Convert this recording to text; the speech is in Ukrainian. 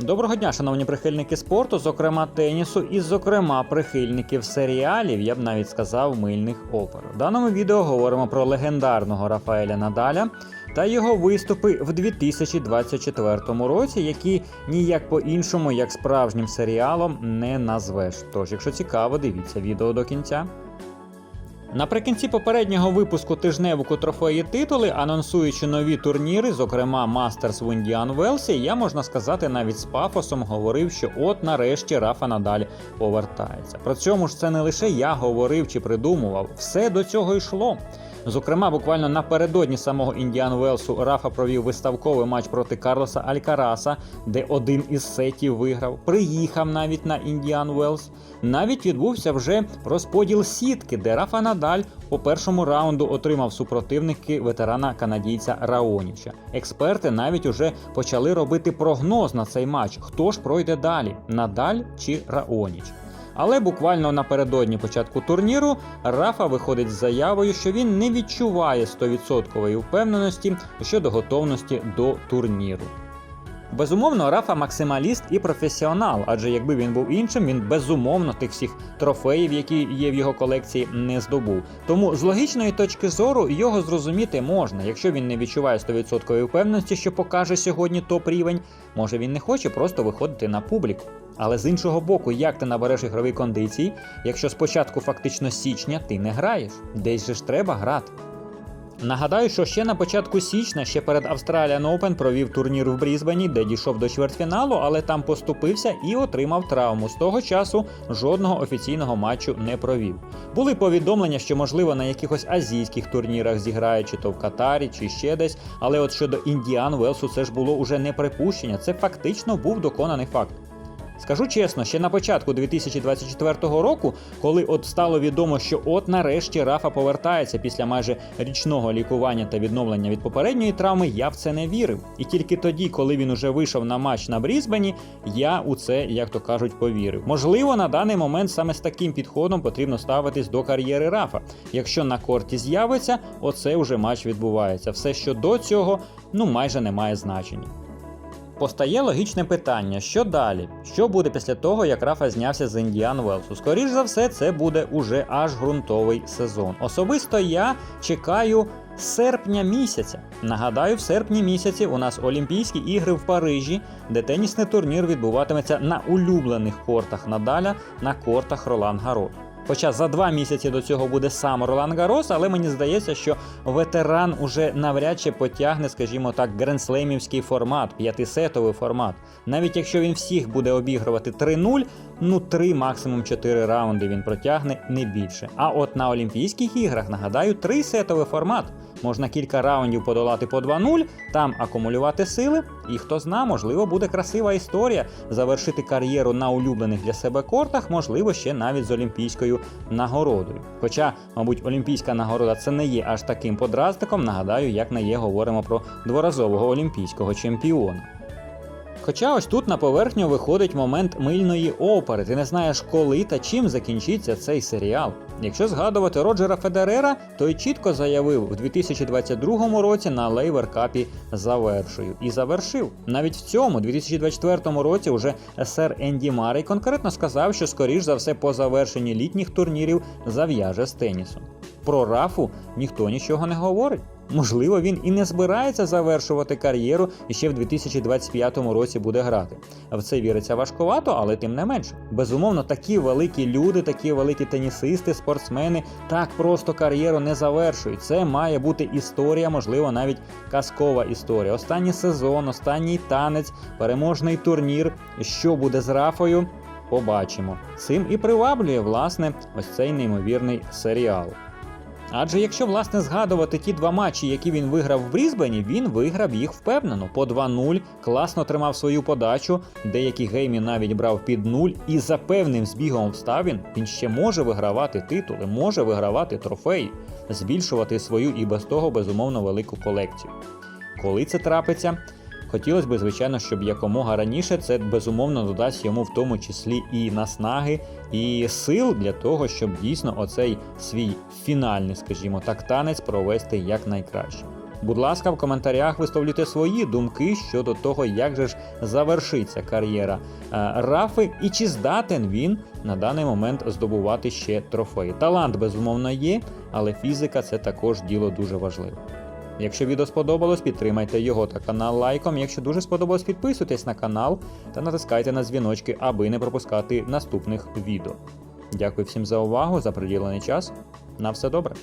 Доброго дня, шановні прихильники спорту, зокрема тенісу, і зокрема прихильників серіалів, я б навіть сказав, мильних опер. В даному відео говоримо про легендарного Рафаеля Надаля та його виступи в 2024 році, які ніяк по-іншому, як справжнім серіалом, не назвеш. Тож, якщо цікаво, дивіться відео до кінця. Наприкінці попереднього випуску тижневику трофеї титули, анонсуючи нові турніри, зокрема Мастерс в Індіан Велсі, я можна сказати навіть з пафосом говорив, що от нарешті Рафа Надаль повертається. При цьому ж це не лише я говорив чи придумував, все до цього йшло. Зокрема, буквально напередодні самого Індіан Велсу Рафа провів виставковий матч проти Карлоса Алькараса, де один із сетів виграв. Приїхав навіть на Індіан Велс. Навіть відбувся вже розподіл сітки, де Рафа Надаль по першому раунду отримав супротивники ветерана канадійця Раоніча. Експерти навіть уже почали робити прогноз на цей матч: хто ж пройде далі: Надаль чи Раоніч. Але буквально напередодні початку турніру Рафа виходить з заявою, що він не відчуває 100% впевненості щодо готовності до турніру. Безумовно, Рафа максималіст і професіонал, адже якби він був іншим, він безумовно тих всіх трофеїв, які є в його колекції, не здобув. Тому з логічної точки зору його зрозуміти можна. Якщо він не відчуває 100% впевненості, що покаже сьогодні топ рівень, може він не хоче просто виходити на публіку. Але з іншого боку, як ти набереш ігрові кондиції, якщо спочатку фактично січня ти не граєш, десь же ж треба грати. Нагадаю, що ще на початку січня, ще перед Australian Open провів турнір в Брізбені, де дійшов до чвертьфіналу, але там поступився і отримав травму. З того часу жодного офіційного матчу не провів. Були повідомлення, що можливо на якихось азійських турнірах зіграє, чи то в Катарі, чи ще десь. Але от щодо Індіан Велсу, це ж було уже не припущення, це фактично був доконаний факт. Скажу чесно, ще на початку 2024 року, коли от стало відомо, що от нарешті Рафа повертається після майже річного лікування та відновлення від попередньої травми, я в це не вірив. І тільки тоді, коли він уже вийшов на матч на Брізбені, я у це, як то кажуть, повірив. Можливо, на даний момент саме з таким підходом потрібно ставитись до кар'єри Рафа. Якщо на корті з'явиться, оце вже матч відбувається. Все, що до цього, ну майже не має значення. Постає логічне питання: що далі? Що буде після того, як Рафа знявся з Індіан Велсу? Скоріш за все, це буде уже аж ґрунтовий сезон. Особисто я чекаю серпня місяця. Нагадаю, в серпні місяці у нас Олімпійські ігри в Парижі, де тенісний турнір відбуватиметься на улюблених кортах Надаля на кортах Ролан Гарос. Хоча за два місяці до цього буде сам Ролан Гарос, але мені здається, що ветеран уже навряд чи потягне, скажімо так, гренслеймівський формат, п'ятисетовий формат. Навіть якщо він всіх буде обігрувати 3-0, ну 3, максимум 4 раунди він протягне не більше. А от на Олімпійських іграх, нагадаю, трисетовий формат. Можна кілька раундів подолати по 2-0, там акумулювати сили, і хто зна, можливо, буде красива історія завершити кар'єру на улюблених для себе кортах, можливо, ще навіть з олімпійською нагородою. Хоча, мабуть, олімпійська нагорода це не є аж таким подразником, нагадаю, як на є говоримо про дворазового олімпійського чемпіона. Хоча ось тут на поверхню виходить момент мильної опери, ти не знаєш, коли та чим закінчиться цей серіал. Якщо згадувати Роджера Федерера, той чітко заявив у 2022 році на Лейвер Капі завершую. І завершив. Навіть в цьому 2024 році уже сер Енді Марей конкретно сказав, що скоріш за все по завершенні літніх турнірів зав'яже з тенісом. Про Рафу ніхто нічого не говорить. Можливо, він і не збирається завершувати кар'єру і ще в 2025 році буде грати. В це віриться важкувато, але тим не менше. Безумовно, такі великі люди, такі великі тенісисти, спортсмени так просто кар'єру не завершують. Це має бути історія, можливо, навіть казкова історія. Останній сезон, останній танець, переможний турнір. Що буде з Рафою? Побачимо. Цим і приваблює власне ось цей неймовірний серіал. Адже якщо власне згадувати ті два матчі, які він виграв в Брізбені, він виграв їх впевнено по 2-0, класно тримав свою подачу, деякі геймі навіть брав під нуль, і за певним збігом обставин він ще може вигравати титули, може вигравати трофеї, збільшувати свою і без того безумовно велику колекцію. Коли це трапиться? Хотілося б, звичайно, щоб якомога раніше це безумовно додасть йому в тому числі і наснаги, і сил для того, щоб дійсно оцей свій фінальний, скажімо так, танець провести якнайкраще. Будь ласка, в коментарях висловлюйте свої думки щодо того, як же ж завершиться кар'єра е, Рафи і чи здатен він на даний момент здобувати ще трофеї. Талант, безумовно, є, але фізика це також діло дуже важливе. Якщо відео сподобалось, підтримайте його та канал лайком. Якщо дуже сподобалось, підписуйтесь на канал та натискайте на дзвіночки, аби не пропускати наступних відео. Дякую всім за увагу, за приділений час. На все добре.